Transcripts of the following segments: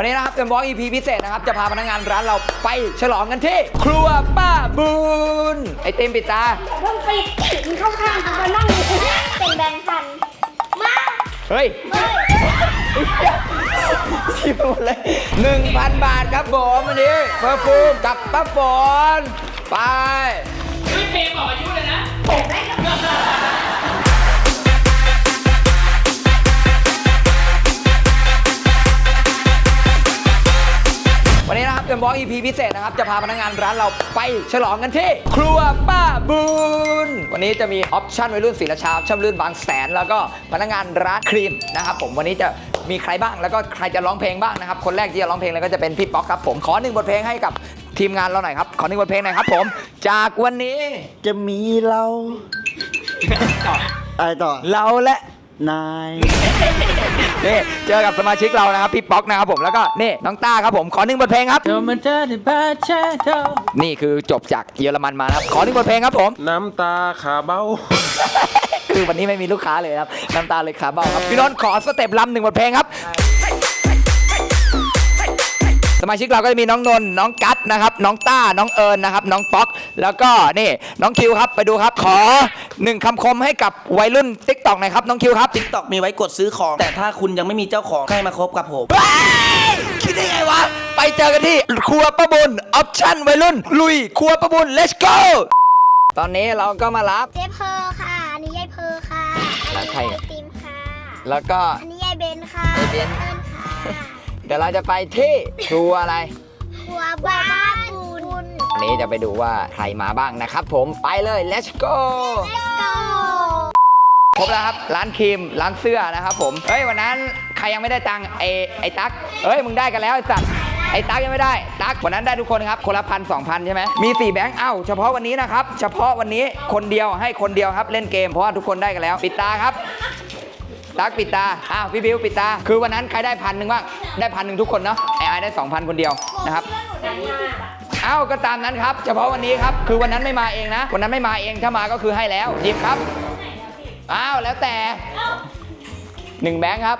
วันนี้นะครับเป็นบล็อก EP พิเศษนะครับ จะพาพนักงานร้านเราไปฉลองกันที่ ครัวป้าบุญไอติมปิดตาเพิ่งปิดมันเข้าข้างกูมานั่งอยู่เป็นแบงค์พันมาเฮ้ยเฮ้ยชิบหมดเลยหนึ่งพันบาทครับผมวันนี้เพอร์ฟูมกับป้าฝนไปวันนี้นะครับเป็น บล็อก EP พิเศษนะครับ จะพาพนักงานร้านเราไปฉลองกันที่ ครัวป้าบุญวันนี้จะมีออปชั่นวัยรุ่นศรีราชาออปชั่นวัยรุ่นบางแสน แล้วก็พนักงานร้านครีมนะครับผมวันนี้จะมีใครบ้างแล้วก็ใครจะร้องเพลงบ้างนะครับคนแรกที่จะร้องเพลงแล้วก็จะเป็นพี่ป๊อกครับผมขอหนึ่งบทเพลงให้กับทีมงานเราหน่อยครับขอหนึ่งบทเพลงหน่อยครับผม จากวันนี้จะมีเราอะไรต่อ เราและ นายนี่เจอกับสมาชิกเรานะครับพี่ป๊อกนะครับผมแล้วก็นี่น้องต้าครับผมขอหนึ่งบทเพลงครับเธอมันเธอที่บ้าแช่เธอนี่คือจบจากเยอรมันมานะครับขอหนึ่งบทเพลงครับผม น้ำตาขาเบ้า คือวันนี้ไม่มีลูกค้าเลยครับน้ำตาเลยขาเบ้าครับพี่นนท์ขอสเต็ปลำหนึ่งบทเพลงครับ สมาชิกเราก็จะมีน้องนนท์น้องกัตนะครับ น้องต้า น้องเอิญนะครับ น้องป๊อก แล้วก็นี่น้องคิวครับไปดูครับ ขอหนึ่งคำคมให้กับวัยรุ่นติ๊กต็อกหน่อยครับน้องคิวครับติ๊กต็อกมีไว้กดซื้อของ แต่ถ้าคุณยังไม่มีเจ้าของให้มาคบกับผมเฮ้ยคิดได้ไงวะ ไปเจอกันที่ครัวประบุญออปชั่นวัยรุ่น ลุยครัวประบุญ let's go ตอนนี้เราก็มารับ เจ๊เพอค่ะ อันนี้ยายเพอค่ะ อันแล้วนี้ใครยายติมค่ะ แล้วก็ อันนี้ยายเบนค่ะยายเบน เอิญค่ะ เดี๋ยวเราจะไปที่ครัวอะไรครัวบ้านบุญวันนี้จะไปดูว่าใครมาบ้างนะครับผมไปเลย let's go Let's go ครบแล้วครับ ร้านครีม ร้านเสื้อนะครับผม เฮ้ย วันนั้นใครยังไม่ได้ตังค์ไอ้ไอ้ตั๊กเฮ้ย มึงได้กันแล้วไอ้สัตว์ไอ้ตั๊กยังไม่ได้ ตั๊กวันนั้นได้ทุกคนครับคนละพันสองพันใช่ไหมมีสี่แบงค์เอ้าเฉพาะวันนี้นะครับ เฉพาะวันนี้คนเดียวให้คนเดียวครับเล่นเกมเพราะว่าทุกคนได้กันแล้ว ปิดตาครับ ตักปิดตา อ้าวพี่บิวปิดตา คือวันนั้นใครได้พันหนึ่งบ้าง ได้พันหนึ่งทุกคนเนาะ ไอ้ไอ้ได้สองพันคนเดียวนะครับ เอ้าก็ตามนั้นครับ เฉพาะวันนี้ครับ คือวันนั้นไม่มาเองนะ วันนั้นไม่มาเอง ถ้ามาก็คือให้แล้วหยิบครับ อ้าวแล้วแต่หนึ่งแบงค์ครับ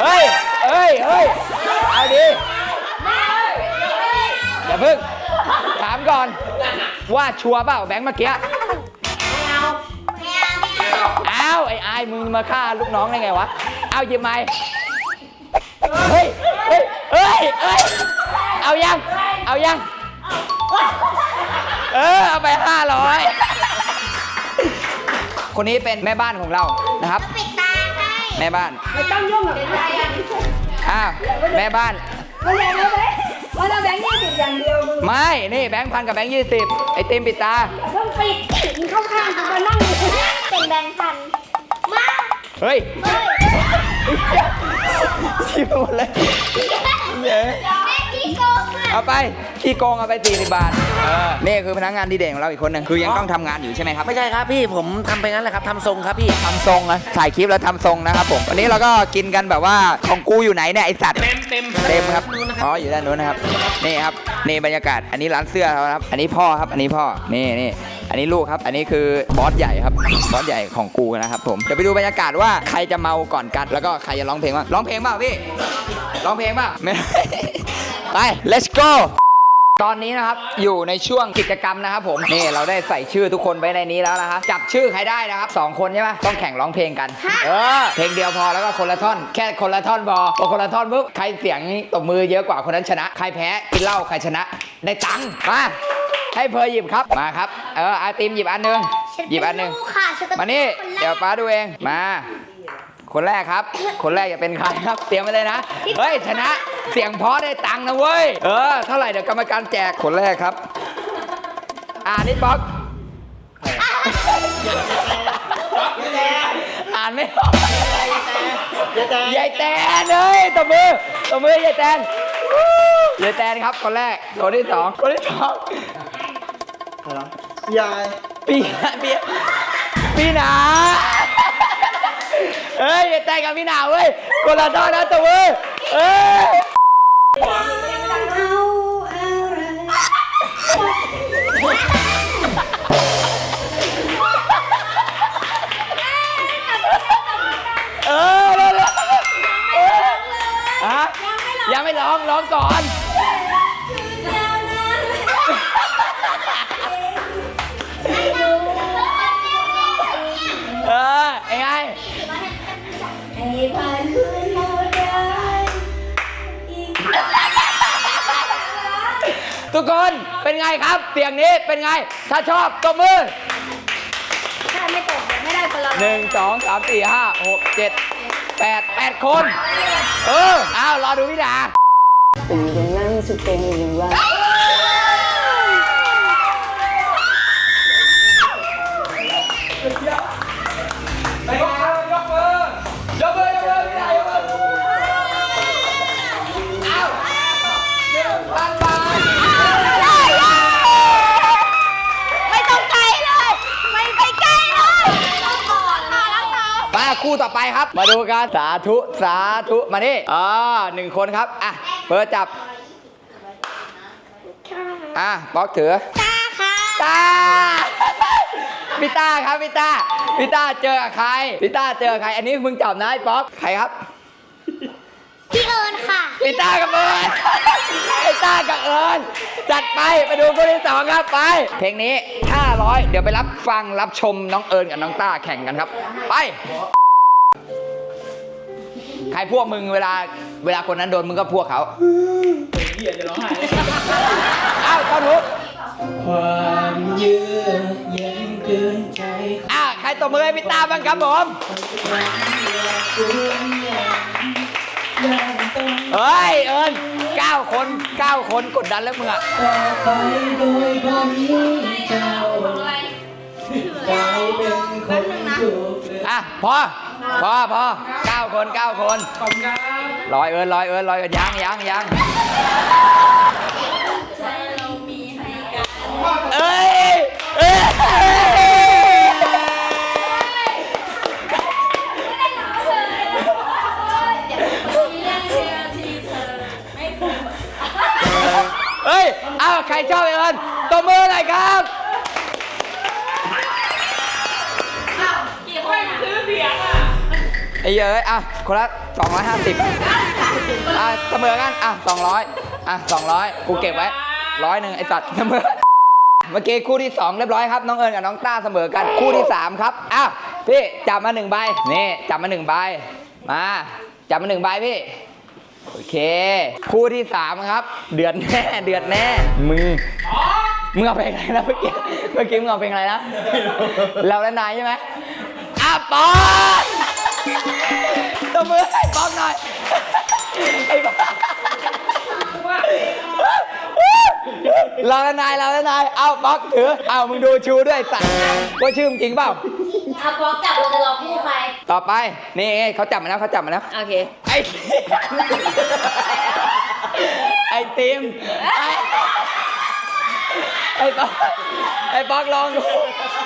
เฮ้ย เฮ้ย เฮ้ย เอาดีอย่าเพิ่ง ถามก่อน ว่าชัวร์เปล่าแบงค์เมื่อกี้ อ้าวไอ้อายมึงมาฆ่าลูกน้องได้ไงวะ เอาหยิบไม้เฮ้ย เฮ้ย เฮ้ย เฮ้ย เอายัง เอายัง เออ เอาไปห้าร้อยคนนี้เป็นแม่บ้านของเรานะครับ ปิดตาให้แม่บ้าน ไม่ต้องยุ่งกับใครอะอ้าว แม่บ้าน มันแรงเลยไหมมันเอาแบงค์ยี่สิบอย่างเดียวมึงไม่ นี่แบงค์พันกับแบงค์ยี่สิบไอติมปิดตาเพิ่งปิดมันเข้าข้างกูมานั่งอยู่เป็นแบงค์พันมา เฮ้ยเฮ้ยชิบหมดเลย เอาไปขี้โกงเอาไป40บาทเออนี่คือพนักงานดีเด่นของเราอีกคนหนึ่งคือยังต้องทำงานอยู่ใช่ไหมครับไม่ใช่ครับพี่ผมทำไปงั้นแหละครับทำทรงครับพี่ ทำทรงอะถ่ายคลิปแล้วทำทรงนะครับผมวันนี้เราก็กินกันแบบว่าของกูอยู่ไหนเนี่ยไอสัตว์ เต็มเต็มเต็มครับ อ๋อ อยู่ด้านนู้นนะครับ นี่ครับ นี่บรรยากาศ อันนี้ร้านเสื้อเขานะครับ อันนี้พ่อครับ อันนี้พ่อ นี่นี่อันนี้ลูกครับ อันนี้คือบอสใหญ่ครับ บอสใหญ่ของกูนะครับผม เดี๋ยวไปดูบรรยากาศว่าใครจะเมาก่อนกัน แล้วก็ใครจะร้องเพลงบ้างร้องเพลงเปล่าพี่ ร้องเพลงเปล่าไม่ไป let's go ตอนนี้นะครับอยู่ในช่วงกิจกรรมนะครับผมนี่เราได้ใส่ชื่อทุกคนไว้ในนี้แล้วนะครับจับชื่อใครได้นะครับสองคนใช่ไหมต้องแข่งร้องเพลงกันเออเพลงเดียวพอแล้วก็คนละท่อน แค่คนละท่อนพอพอคนละท่อนปุ๊บใครเสียงตบมือเยอะกว่าคนนั้นชนะ ใครแพ้กินเหล้าใครชนะ ได้ตังค์มาให้เพอหยิบครับมาครับเอออาติมหยิบอันหนึงฉัหยิบอันหนึงเป็ลูกค่ะฉัเป็มานี่คนแรกเดี๋ยวป้าดูเองมา คนแรกครับ คนแรกจะเป็นใครครับเตรียมไว้เลยนะเฮ้ยชนะ เสียงเพราะได้ตังค์นะเว้ย เออ เท่าไหร่เดี๋ยวกรรมการแจก คนแรกครับ อ่านิดบล็อกอ่านไม่ออกยายแตนเลยตบมือตบมือยายแตนยายแตนครับคนแรกคนที่สองคนที่สองยายปีปีปีหนาเฮ้ยอย่าแต่งกับพี่หนาเว้ยคนละท่อนนะตัวเว้ยเอ้ย เออเร็วๆเออฮะยังไม่ร้องร้ององก่อน ทุกคนเป็นไงครับเสียงนี้เป็นไง ถ้าชอบตบมือถ้าไม่ตกเดี๋ยวไม่ได้คนละหนึ่งสองสามสี่ห้าหกเจ็ดแปดแปดคน เอออ้าวรอดูพี่ดาเป็นอย่าง ต่อไปครับ มาดูกันสาธุสาธุมานี่อ่าหนึ่งคนครับอะเปิดจับอะบล็อกถือตาค่ะตาพี่ต้าครับพี่ต้าพี่ต้าเจอกับใครพี่ต้าเจอกับใคร อันนี้มึงจับนะไอ้ป๊อกใครครับพี่เอิญค่ะพี่ต้ากับเอิญไอ้ต้ากับเอิญจัดไปไปดูคู่ที่สองครับไป เพลงนี้500 เดี๋ยวไปรับฟังรับชมน้องเอิญกับน้องต้าแข่งกันครับ ไป ใครพวกมึงเวลาเวลาคนนั้นโดนมึงก็พวกเขาเฮียจะร้องไห้อ้าวต้นทุกความเยือกเย็นเกินใจอะใครตบมือให้พี่ต้าบ้างครับผมเฮ้ยเอิญ9คน9คนกดดันแล้วมึงอะต่อไปโดยบ่มีเจ้ากลายเป็นคนถูกเลยอะพอพอพอ 9 คน 9 คนลอยเอิญลอยเอิญลอยเอิญยังยังยังเอ้ยเอ้ยเฮ้ย เอ้า ใครชอบเอิญตบมือหน่อยครับ ไอ้เยอ้ยอะคนละ250อะเสมอกันอะ200อะ200 กูเก็บไว้ร้อยหนึ่งไอ้สัตว์เสมอเมื่อกี้คู่ที่ 2 เรียบร้อยครับน้องเอิญกับน้องต้าเสมอกันคู่ที่ 3 ครับอ้าวพี่จับมาหนึ่งใบนี่จับมาหนึ่งใบมาจับมาหนึ่งใบพี่โอเค คู่ที่ 3 ครับ เดือดแน่เดือดแน่มึงมึงเอาเพลงอะไรนะเมื่อกี้เมื่อกี้มึงเอาเพลงอะไรนะเราและนายใช่ไหมอะปอน ตบมือให้ป๊อกหน่อยไอ้ป๊อกเราและนายเราและนายเอาป๊อกถือเอามึงดูชูด้วยสัตว์ว่าชื่อมึงจริงเปล่าอาปอกจับเราจะรอคู่ใครต่อไปนี่ไงเขาจับมาแล้วเขาจับมาแล้วโอเคไอ้ไอ้ติมไอ้ไอ้ป๊อกไอ้ป๊อกลองดู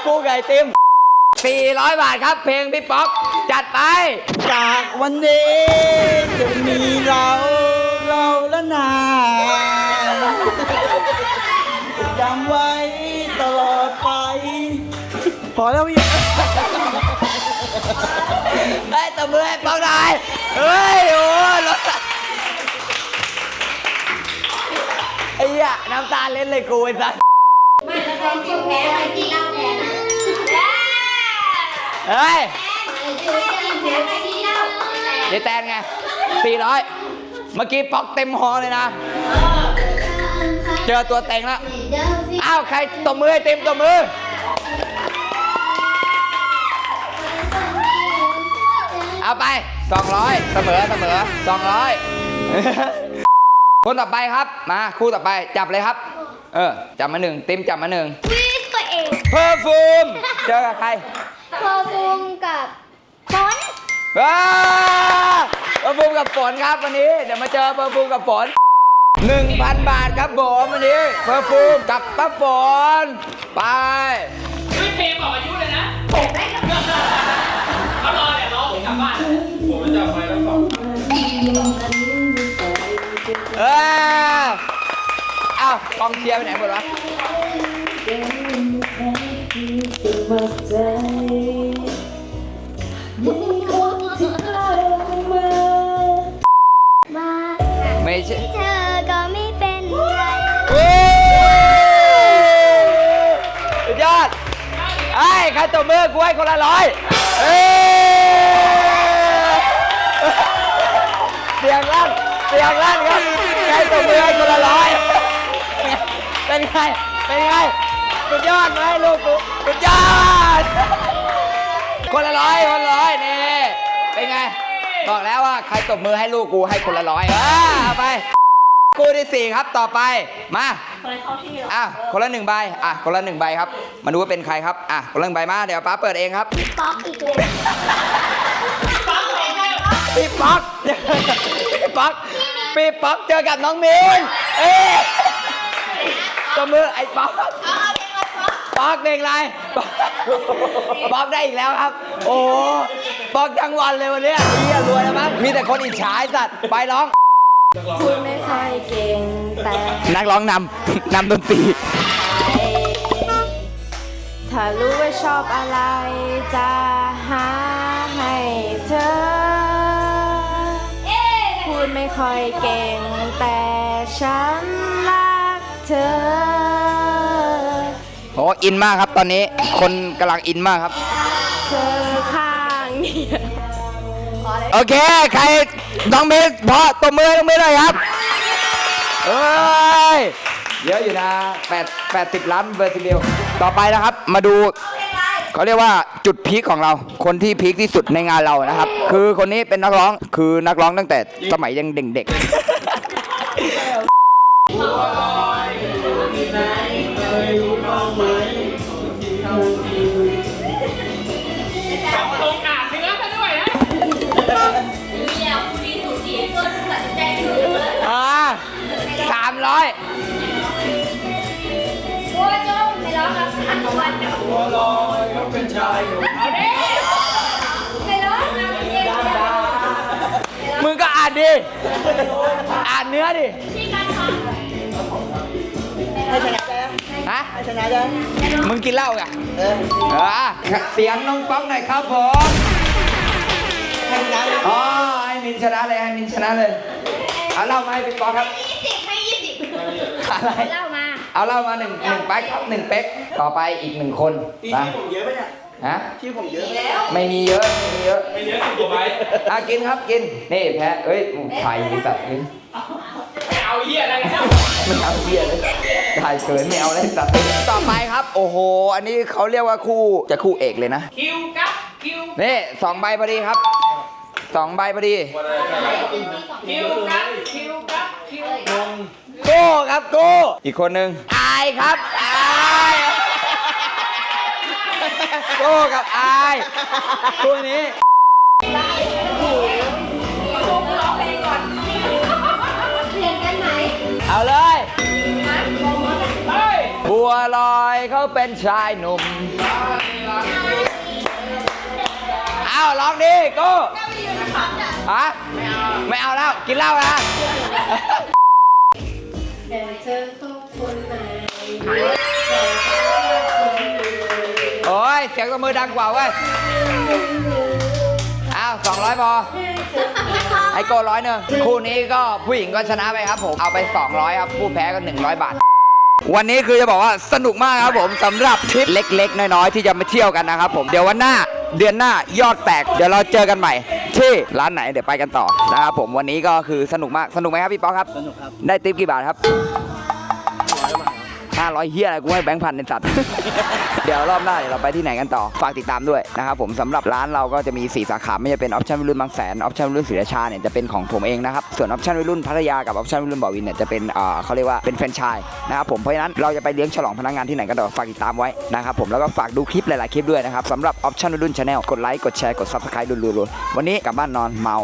กูกับไอ้ติม 400 บาทครับ เพลงพี่ป๊อก จัดไป จากวันนี้จะมีเราเราและนายจำไว้ตลอดไป พอแล้วพี่เฮ้ยตบมือให้ป๊อกหน่อยเฮ้ย โอ้รถไอ้เหี้ยน้ำตาเล่นเลยกูไอ้สัส ไม่แล้วใครคิวแพ้ใครกินเหล้าแพ้นะ เฮ้ยแพ้ใครกินเหล้าเดี๋ยวแตนไง400เมื่อกี้ป๊อกเต็มฮอเลยนะ เจอตัวเต็งแล้ว อ้าว ใครตบมือให้เต็มตบมือ เอาไป200เสมอเสมอ200คนต่อไปครับ มาคู่ต่อไปจับเลยครับ เออ จับมาหนึ่งเต็มจับมาหนึ่งวิตัวเองเพอร์ฟูมเจอกับใคร พอฟูมกับฝนว้าเพอร์ฟูมกับฝนครับวันนี้ เดี๋ยวมาเจอเพอร์ฟูมกับฝน1,000 บาทครับผมวันนี้เพอร์ฟูมกับป้าฝนไป ไม่เพลงบอกอายุเลยนะเขารอเนี่ยรอผมกลับบ้านผมจะไปแล้วสองเออเอ้ากองเชียร์ไปไหนหมดวะ มาไม่ใช่เธอก็ไม่เป็นไรเฮ้ยสุดยอดไอ้ใครตบมือกูให้คนละร้อยเอ้ยเสียงลั่นเสียงลั่นครับใครตบมือให้คนละร้อยเป็นไง เป็นไง สุดยอดไหมลูกกูสุดยอด คนละร้อยคนละร้อยนี่เป็นไง บอกแล้วว่าใครตบมือให้ลูกกูให้คนละร้อยเออเอาไปคู่ที่สี่ครับต่อไปมาอะคนละหนึ่งใบอะคนละหนึ่งใบครับมาดูว่าเป็นใครครับอะคนละหนึ่งใบมาเดี๋ยวป้าเปิดเองครับป๊อกอีกเลยปีป๊อกปีป๊อกปีป๊อกเจอกับน้องมินเอ๊ะตบมือไอ้ป๊อก ป๊อกเพลงอะไรป๊อกป๊อกได้อีกแล้วครับ โอ้โหป๊อกทั้งวันเลยวันเนี้ยเฮียรวยแล้วมั้งมีแต่คนอิจฉาไอ้สัตว์ไปร้องพูดไม่ค่อยเก่งแต่นักร้องนำนำดนตรีถ้ารู้ว่าชอบอะไร จะหาให้เธอ พูดไม่ค่อยเก่งแต่ฉันรักเธอ โอ้อินมากครับตอนนี้คนกำลังอินมากครับเธอข้างเดียวโอเค ใครน้องเมย์พอตบมือให้น้องเมย์หน่อยครับเอ้ยเยอะอยู่นะ8 80ล้านเบอร์ซิเบลต่อไปนะครับ มาดูเขาเรียกว่าจุดพีคของเรา คนที่พีคที่สุดในงานเรานะครับ คือคนนี้เป็นนักร้องคือนักร้องตั้งแต่สมัยยังเด็กๆ ร้อยโอ้ยโจ้ไม่ร้องครับอันของวันไม่ร้องเอาเพลงเองมึงก็อ่านดิ อ่านเนื้อดิฮะชนะจ้ะมึงกินเหล้าไงเออเสียงน้องป๊อกหน่อยครับผมให้ชนะเลยอ๋อให้มินชนะเลยให้มินชนะเลยเอาเหล้ามาให้พี่ป๊อกครับยี่สิบให้ยี่สิบ อะไร เล่ามาเอาเหล้ามาหนึ่งหนึ่งแป๊กครับหนึ่งเป๊ก ต่อไปอีกหนึ่งคนนะเยอะไหมเนี่ยฮะ ชื่อผมเยอะไม่มีเยอะไม่มีเยอะ ไม่เยอะสิบกว่าใบอะกินครับกิน นี่แพ้เอ้ยไข่สัตว์นี่ไม่เอาเหี้ยอะไรกันแล้วไม่เอาเหี้ยเลยถ่ายเขินไม่เอาเลยสัตว์ต่อไปครับ โอ้โห อันนี้เขาเรียกว่าคู่จะคู่เอกเลยนะ คิวกับคิวนี่สองใบพอดีครับสองใบพอดี คิวกับคิวกับคิวโก้ครับโก้อีกคนหนึ่งอายครับอายโก้กับอายคู่นี้เปลี่ยนกันไหมเอาเลยเฮ้ยบัวลอยเขาเป็นชายหนุ่มเอาลองดิโก้ฮะไม่เอาแล้วกินเหล้านะ แต่เธอก็คนไหนโอ้ยเสียงตบมือดังกว่าเว้ยอ้าวสองร้อยพอไอโก้ร้อยหนึ่งคู่นี้ก็ผู้หญิงก็ชนะไปครับผมเอาไป 200ครับผู้แพ้ก็ 100 บาท วันนี้คือจะบอกว่าสนุกมากครับผมสำหรับทริปเล็ก ๆ น้อยๆที่จะมาเที่ยวกันนะครับผมเดี๋ยววันหน้าเดือนหน้ายอดแตก เดี๋ยวเราเจอกันใหม่ ที่ร้านไหนเดี๋ยวไปกันต่อนะครับผมวันนี้ก็คือสนุกมากสนุกไหมครับพี่ป๊อกครับสนุกครับได้ติปกี่บาทครับ ห้าร้อยเฮียอะไรกูให้แบงค์พันในสัตว์ เดี๋ยวรอบหน้าเดี๋ยวเราไปที่ไหนกันต่อ ฝากติดตามด้วยนะครับผมสำหรับร้านเราก็จะมี 4 สาขาไม่ว่าจะเป็นออปชั่นวิรุ่นบางแสนออปชั่นวิรุ่นศรีราชาเนี่ยจะเป็นของผมเองนะครับส่วนออปชั่นวิรุ่นพัทยากับออปชั่นวิรุ่นบ่อวินเนี่ยจะเป็นเอ่อเขาเรียกว่าเป็นแฟรนไชส์นะครับผมเพราะฉะนั้นเราจะไปเลี้ยงฉลองพนักงานที่ไหนกันต่อฝากติดตามไว้นะครับผมแล้วก็ฝากดูคลิปหลายๆคลิปด้วยนะครับสำหรับออปชั่นวิรุ่นชาแนลกดไลค์กดแชร์กดซับสไครต์รัวๆวันนี้กลับบ้านนอนเมา